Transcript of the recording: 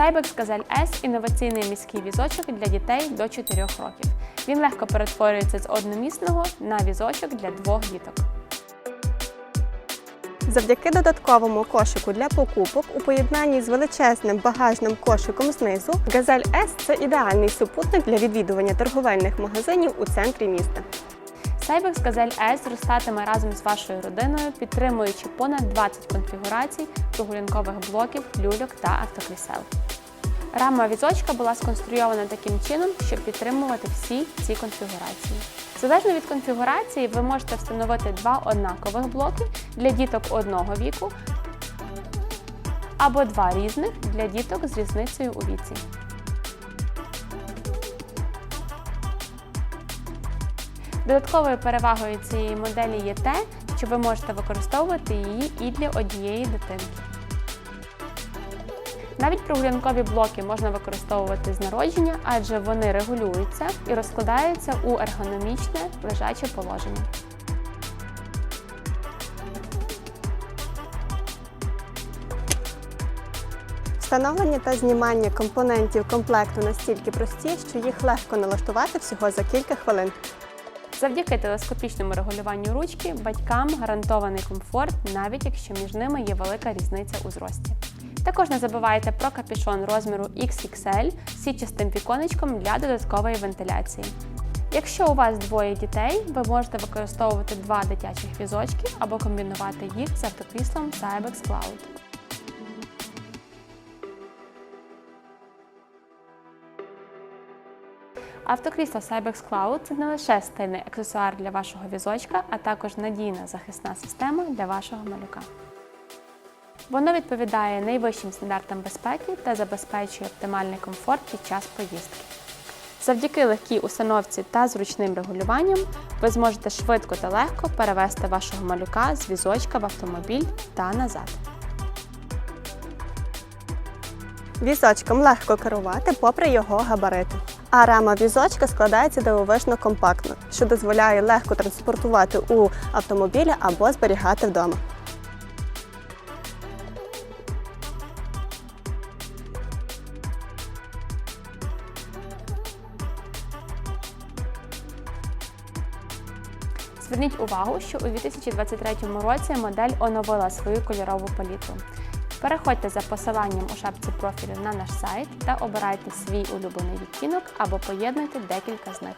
Cybex Gazelle S – інноваційний міський візочок для дітей до 4 років. Він легко перетворюється з одномісного на візочок для двох діток. Завдяки додатковому кошику для покупок у поєднанні з величезним багажним кошиком знизу, Газель S – це ідеальний супутник для відвідування торговельних магазинів у центрі міста. Cybex Gazelle S зростатиме разом з вашою родиною, підтримуючи понад 20 конфігурацій прогулянкових блоків, люльок та автокрісел. Рама візочка була сконструйована таким чином, щоб підтримувати всі ці конфігурації. Залежно від конфігурації, ви можете встановити два однакових блоки для діток одного віку або два різних для діток з різницею у віці. Додатковою перевагою цієї моделі є те, що ви можете використовувати її і для однієї дитинки. Навіть прогулянкові блоки можна використовувати з народження, адже вони регулюються і розкладаються у ергономічне лежаче положення. Встановлення та знімання компонентів комплекту настільки прості, що їх легко налаштувати всього за кілька хвилин. Завдяки телескопічному регулюванню ручки батькам гарантований комфорт, навіть якщо між ними є велика різниця у зрості. Також не забувайте про капюшон розміру XXL з сітчастим віконечком для додаткової вентиляції. Якщо у вас двоє дітей, ви можете використовувати два дитячих візочки або комбінувати їх з автокріслом Cybex Cloud. Автокрісло Cybex Cloud – це не лише стильний аксесуар для вашого візочка, а також надійна захисна система для вашого малюка. Воно відповідає найвищим стандартам безпеки та забезпечує оптимальний комфорт під час поїздки. Завдяки легкій установці та зручним регулюванням ви зможете швидко та легко перевести вашого малюка з візочка в автомобіль та назад. Візочком легко керувати попри його габарити. А рама візочка складається дивовижно компактно, що дозволяє легко транспортувати у автомобілі або зберігати вдома. Зверніть увагу, що у 2023 році модель оновила свою кольорову палітру. Переходьте за посиланням у шапці профілю на наш сайт та обирайте свій улюблений відтінок або поєднуйте декілька з них.